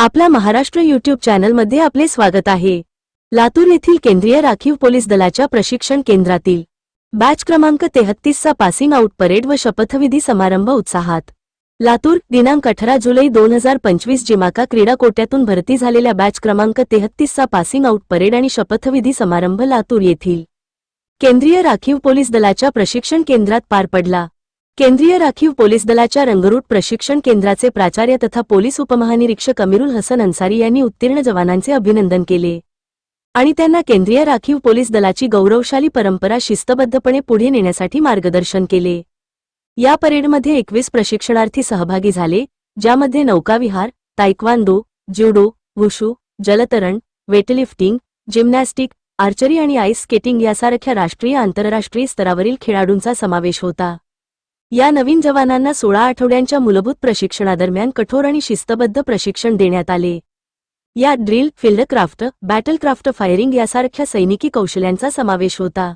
आपल्या महाराष्ट्र युट्यूब चॅनलमध्ये आपले स्वागत आहे. लातूर येथील केंद्रीय राखीव पोलीस दलाच्या प्रशिक्षण केंद्रातील बॅच क्रमांक तेहत्तीसचा पासिंग आउट परेड व शपथविधी समारंभ उत्साहात. लातूर दिनांक अठरा जुलै दोन हजार पंचवीस जिमाका क्रीडा कोट्यातून भरती झालेल्या बॅच क्रमांक तेहत्तीसचा पासिंग आउट परेड आणि शपथविधी समारंभ लातूर येथील केंद्रीय राखीव पोलीस दलाच्या प्रशिक्षण केंद्रात पार पडला. केंद्रीय राखीव पोलीस दलाच्या रंगरूट प्रशिक्षण केंद्राचे प्राचार्य तथा पोलीस उपमहानिरीक्षक अमिरुल हसन अन्सारी यांनी उत्तीर्ण जवानांचे अभिनंदन केले. आणि त्यांना केंद्रीय राखीव पोलीस दलाची गौरवशाली परंपरा शिस्तबद्धपणे पुढे नेण्यासाठी मार्गदर्शन केले. या परेडमध्ये एकवीस प्रशिक्षणार्थी सहभागी झाले ज्यामध्ये नौकाविहार तायक्वांदो ज्युडो वुशू जलतरण वेटलिफ्टिंग जिम्नॅस्टिक आर्चरी आणि आईस स्केटिंग यासारख्या राष्ट्रीय आंतरराष्ट्रीय स्तरावरील खेळाडूंचा समावेश होता. या नवीन जवानांना सोळा आठवड्यांच्या मूलभूत प्रशिक्षणादरम्यान कठोर आणि शिस्तबद्ध प्रशिक्षण देण्यात आले. यात drill field craft battle craft firing यासारख्या सैनिकी कौशल्यांचा समावेश होता.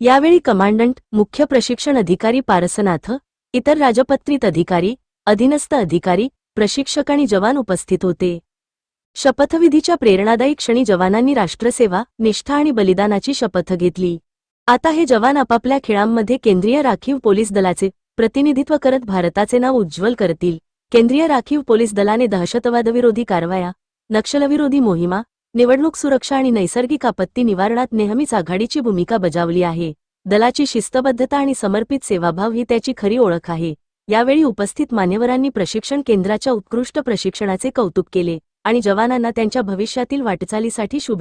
यावेळी कमांडंट मुख्य प्रशिक्षण अधिकारी पारसनाथ इतर राजपत्रित अधिकारी अधीनस्थ अधिकारी प्रशिक्षक आणि जवान उपस्थित होते. शपथविधीच्या प्रेरणादायी क्षणी जवानांनी राष्ट्रसेवा निष्ठा आणि बलिदानाची शपथ घेतली. आता हे जवान आपापल्या खेळांमध्ये केंद्रीय राखीव पोलीस दलाचे प्रतिनिधित्व करत भारताचे नाव उज्ज्वल करतील. केंद्रीय राखीव पोलीस दलाने दहशतवादविरोधी कारवाया नक्षलविरोधी मोहिमा निवडणूक सुरक्षा आणि नैसर्गिक आपत्ती निवारणात नेहमीच आघाडीची भूमिका बजावली आहे. दलाची शिस्तबद्धता आणि समर्पित सेवाभाव ही त्याची खरी ओळख आहे. यावेळी उपस्थित मान्यवरांनी प्रशिक्षण केंद्राच्या उत्कृष्ट प्रशिक्षणाचे कौतुक केले आणि जवानांना त्यांच्या भविष्यातील वाटचालीसाठी शुभे